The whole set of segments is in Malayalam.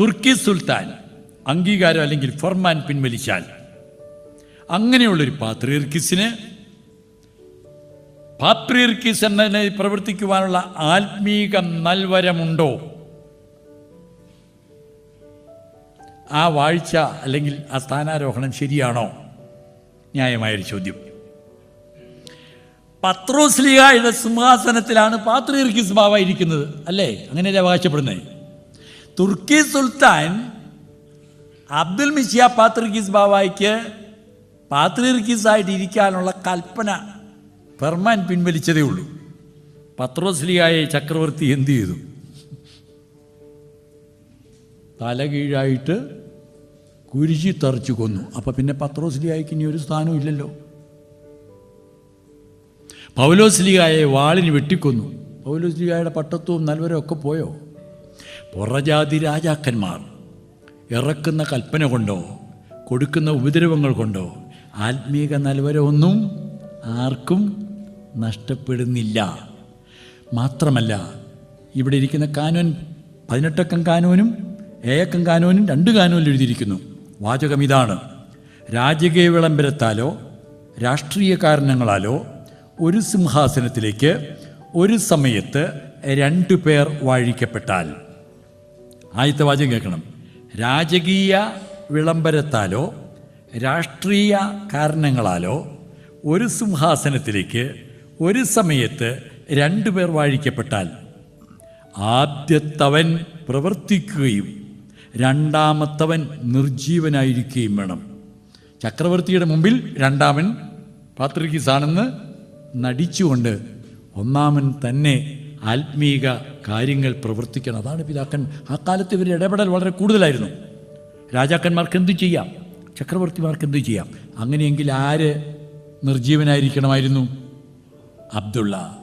തുർക്കി സുൽത്താൻ അംഗീകാരം അല്ലെങ്കിൽ ഫർമാൻ പിൻവലിച്ചാൽ. അങ്ങനെയുള്ളൊരു പാത്രീർക്കിസിന് പാത്രീർക്കിസ് എന്നതിനെ പ്രവർത്തിക്കുവാനുള്ള ആത്മീക നൽവരമുണ്ടോ? ആ വാഴ്ച അല്ലെങ്കിൽ ആ സ്ഥാനാരോഹണം ശരിയാണോ? ന്യായമായൊരു ചോദ്യം. പത്രോസ്ലിഹയുടെ സിംഹാസനത്തിലാണ് പാത്രീർക്കിസ് ബാവ ഇരിക്കുന്നത് അല്ലേ? അങ്ങനെയല്ലേ അവകാശപ്പെടുന്നത്? തുർക്കി സുൽത്താൻ അബ്ദുൽ മിഷിയ ബാബായിക്ക് ബാവായിക്ക് പാത്രീർക്കിസായിട്ട് ഇരിക്കാനുള്ള കൽപ്പന ഫർമാൻ പിൻവലിച്ചതേ ഉള്ളൂ. പത്രോസ്ലിയായ ചക്രവർത്തി എന്തു ചെയ്തു? തല കീഴായിട്ട് കുരിശി തറച്ചു കൊന്നു. അപ്പം പിന്നെ പത്രോസ്ലിയായിക്ക് ഇനി ഒരു സ്ഥാനവും ഇല്ലല്ലോ. പൗലോസ്ലിയായെ വാളിന് വെട്ടിക്കൊന്നു. പൗലോസ്ലിയായുടെ പട്ടത്വവും നൽവരും ഒക്കെ പോയോ? പുറജാതി രാജാക്കന്മാർ ഇറക്കുന്ന കൽപ്പന കൊണ്ടോ കൊടുക്കുന്ന ഉപദ്രവങ്ങൾ കൊണ്ടോ ആത്മീക നൽവരമൊന്നും ആർക്കും നഷ്ടപ്പെടുന്നില്ല. മാത്രമല്ല ഇവിടെ ഇരിക്കുന്ന കാനോൻ പതിനെട്ടക്കം കാനോനും ഏഴക്കം കാനോനും രണ്ട് കാനോനിൽ എഴുതിയിരിക്കുന്നു. വാചകം ഇതാണ്. രാജകീയ വിളംബരത്താലോ രാഷ്ട്രീയ കാരണങ്ങളാലോ ഒരു സിംഹാസനത്തിലേക്ക് ഒരു സമയത്ത് രണ്ടു പേർ വാഴിക്കപ്പെട്ടാൽ ആദ്യത്തെ വാചകം കേൾക്കണം. രാജകീയ വിളംബരത്താലോ രാഷ്ട്രീയ കാരണങ്ങളാലോ ഒരു സിംഹാസനത്തിലേക്ക് ഒരു സമയത്ത് രണ്ടു പേർ വാഴിക്കപ്പെട്ടാൽ ആദ്യത്തവൻ പ്രവർത്തിക്കുകയും രണ്ടാമത്തവൻ നിർജീവനായിരിക്കുകയും വേണം. ചക്രവർത്തിയുടെ മുമ്പിൽ രണ്ടാമൻ പാത്രികീസാണെന്ന് നടിച്ചുകൊണ്ട് ഒന്നാമൻ തന്നെ ആത്മീക കാര്യങ്ങൾ പ്രവർത്തിക്കണം. അതാണ് പിതാക്കൻ. ആ കാലത്ത് ഇവരുടെ ഇടപെടൽ വളരെ കൂടുതലായിരുന്നു. രാജാക്കന്മാർക്ക് എന്തു ചെയ്യാം? ചക്രവർത്തിമാർക്ക് എന്തു ചെയ്യാം? അങ്ങനെയെങ്കിൽ ആര് നിർജീവനായിരിക്കണമായിരുന്നു? അബ്ദുള്ള.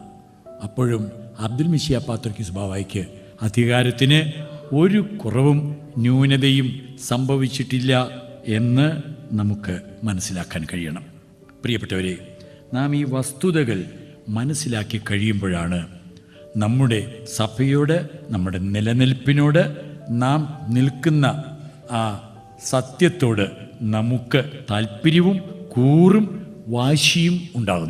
അപ്പോഴും അബ്ദുൽ മിഷിയ പാത്രയ്ക്ക് സ്വഭാവയ്ക്ക് അധികാരത്തിന് ഒരു കുറവും ന്യൂനതയും സംഭവിച്ചിട്ടില്ല എന്ന് നമുക്ക് മനസ്സിലാക്കാൻ കഴിയണം. പ്രിയപ്പെട്ടവരെ നാം ഈ വസ്തുതകൾ മനസ്സിലാക്കി കഴിയുമ്പോഴാണ് നമ്മുടെ സഭയോട് നമ്മുടെ നിലനിൽപ്പിനോട് നാം നിൽക്കുന്ന ആ സത്യത്തോട് നമുക്ക് താല്പര്യവും കൂറും വാശിയും ഉണ്ടാകുന്നു.